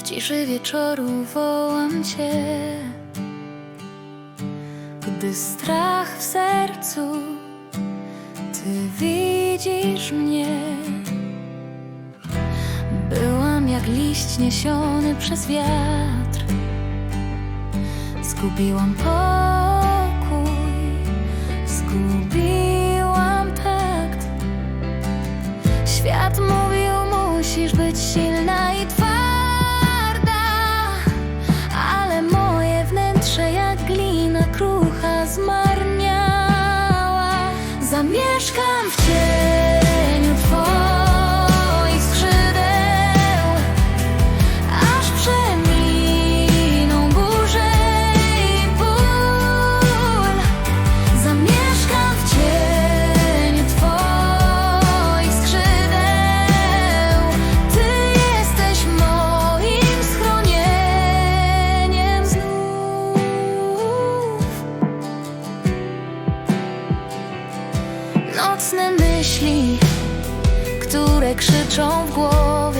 W ciszy wieczoru wołam Cię. Gdy strach w sercu Ty widzisz mnie. Byłam jak liść niesiony przez wiatr. Zgubiłam pokój mieszkam w ciebie. Nocne myśli, które krzyczą w głowie.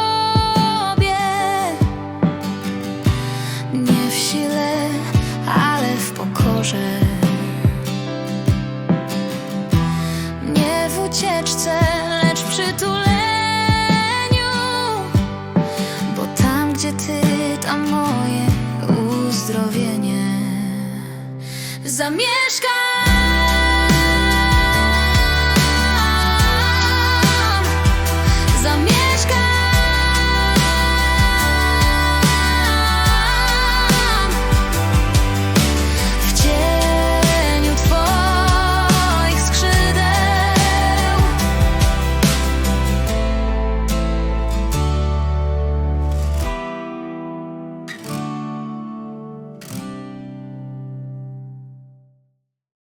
zamieszka